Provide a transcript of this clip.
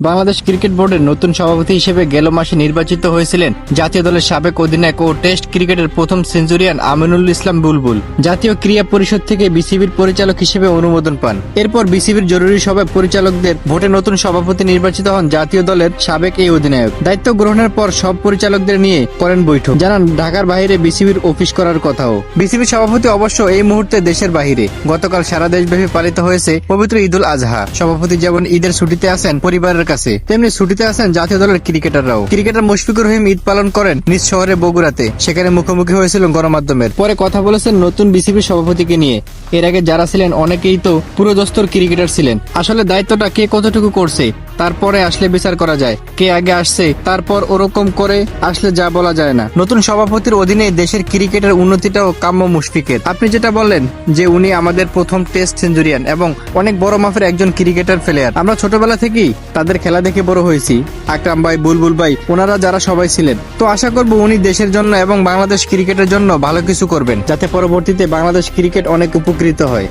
Bangladesh cricket বোর্ডের নতুন সভাপতি হিসেবে গেল মাসে নির্বাচিত হয়েছিলেন জাতীয় দলের সাবেক অধিনায়ক ও টেস্ট ক্রিকেটের প্রথম সেঞ্চুরিয়ান আমিনুল ইসলাম বুলবুল। জাতীয় ক্রীড়া পরিষদ থেকে বিসিবির পরিচালক হিসেবে অনুমোদন পান। এরপর বিসিবির জরুরি সভায় পরিচালকদের ভোটে নতুন সভাপতি নির্বাচিত হন জাতীয় দলের সাবেক এই অধিনায়ক। দায়িত্ব গ্রহণের পর সব পরিচালকদের নিয়ে করেন বৈঠক। জানান, ঢাকার বাইরে বিসিবির অফিস করার কথাও। বিসিবির সভাপতি অবশ্য এই মুহূর্তে দেশের বাহিরে গতকাল সারা দেশব্যাপী পালিত হয়েছে পবিত্র ঈদুল আজহা। সভাপতি যেমন ঈদের ছুটিতে আছেন, পরিবারের কাছে। তেমনি ছুটিতে আছেন জাতীয় দলের ক্রিকেটাররাও। ক্রিকেটার মুশফিকুর রহিম ঈদ পালন করেন নিজ শহরে বগুড়াতে। সেখানে মুখোমুখি হয়েছিল গণমাধ্যমের। পরে কথা বলেছেন নতুন বিসিবির সভাপতিকে নিয়ে। এর আগে যারা ছিলেন, অনেকেই তো পুরো দস্তর ক্রিকেটার ছিলেন। আসলে দায়িত্বটা কে কতটুকু করছে, তারপরে আসলে বিচার করা যায়। কে আগে আসছে, তারপর ওরকম করে আসলে যা বলা যায় না। নতুন সভাপতির অধীনে দেশের ক্রিকেটের উন্নতিটাও কাম্য মুশফিকের। আপনি যেটা বললেন, যে উনি আমাদের প্রথম টেস্ট সেঞ্চুরিয়ান এবং অনেক বড় মাপের একজন ক্রিকেটার প্লেয়ার। আমরা ছোটবেলা থেকেই তাদের খেলা দেখে বড় হয়েছি। আকরাম ভাই, বুলবুল ভাই, ওনারা যারা সবাই ছিলেন। তো আশা করব উনি দেশের জন্য এবং বাংলাদেশ ক্রিকেটের জন্য ভালো কিছু করবেন, যাতে পরবর্তীতে বাংলাদেশ ক্রিকেট অনেক উপকৃত হয়।